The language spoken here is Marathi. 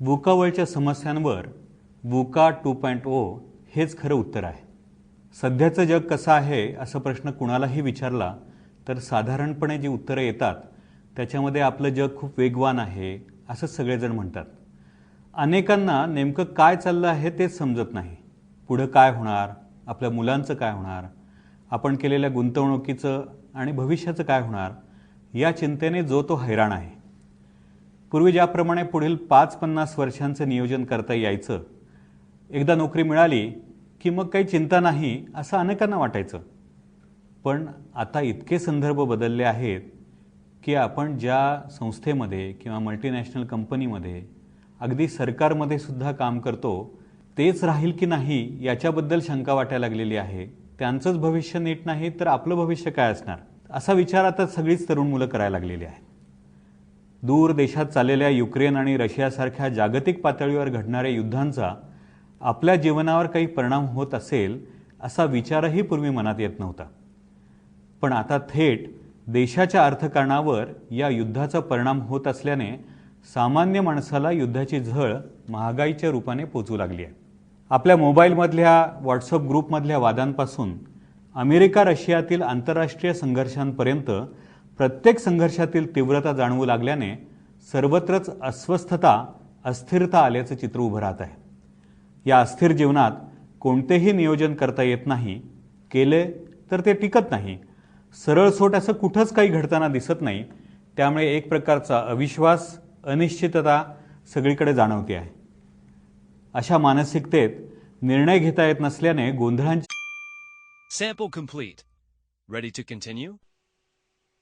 बुकावळच्या समस्यांवर बुका टू पॉईंट ओ हेच खरं उत्तर आहे. सध्याचं जग कसं आहे असा प्रश्न कुणालाही विचारला तर साधारणपणे जी उत्तरं येतात त्याच्यामध्ये आपलं जग खूप वेगवान आहे असं सगळेजण म्हणतात. अनेकांना नेमकं काय चाललं आहे तेच समजत नाही. पुढं काय होणार आपल्या मुलांचं काय होणार आपण केलेल्या गुंतवणुकीचं आणि भविष्याचं काय होणार या चिंतेने जो तो हैराण आहे. पूर्वी ज्याप्रमाणे पुढील पाच पन्नास वर्षांचं नियोजन करता यायचं एकदा नोकरी मिळाली की मग काही चिंता नाही असं अनेकांना वाटायचं. पण आता इतके संदर्भ बदलले आहेत की आपण ज्या संस्थेमध्ये किंवा मल्टीनॅशनल कंपनीमध्ये अगदी सरकारमध्ये सुद्धा काम करतो तेच राहील की नाही याच्याबद्दल शंका वाटायला लागलेली आहे. त्यांचंच भविष्य नीट नाही तर आपलं भविष्य काय असणार? असा विचार आता सगळीच तरुण मुलं करायला लागलेली आहेत. दूर देशात चाललेल्या युक्रेन आणि रशियासारख्या जागतिक पातळीवर घडणाऱ्या युद्धांचा आपल्या जीवनावर काही परिणाम होत असेल असा विचारही पूर्वी मनात येत नव्हता. पण आता थेट देशाच्या अर्थकारणावर या युद्धाचा परिणाम होत असल्याने सामान्य माणसाला युद्धाची झळ महागाईच्या रूपाने पोचू लागली आहे. आपल्या मोबाईलमधल्या व्हॉट्सअप ग्रुपमधल्या वादांपासून अमेरिका रशियातील आंतरराष्ट्रीय संघर्षांपर्यंत प्रत्येक संघर्षातील तीव्रता जाणवू लागल्याने सर्वत्रच अस्वस्थता अस्थिरता आल्याचं चित्र उभं राहत आहे. या अस्थिर जीवनात कोणतेही नियोजन करता येत नाही केले तर ते टिकत नाही सरळसोट असं कुठंच काही घडताना दिसत नाही त्यामुळे एक प्रकारचा अविश्वास अनिश्चितता सगळीकडे जाणवते आहे. अशा मानसिकतेत निर्णय घेता येत नसल्याने गोंधळांची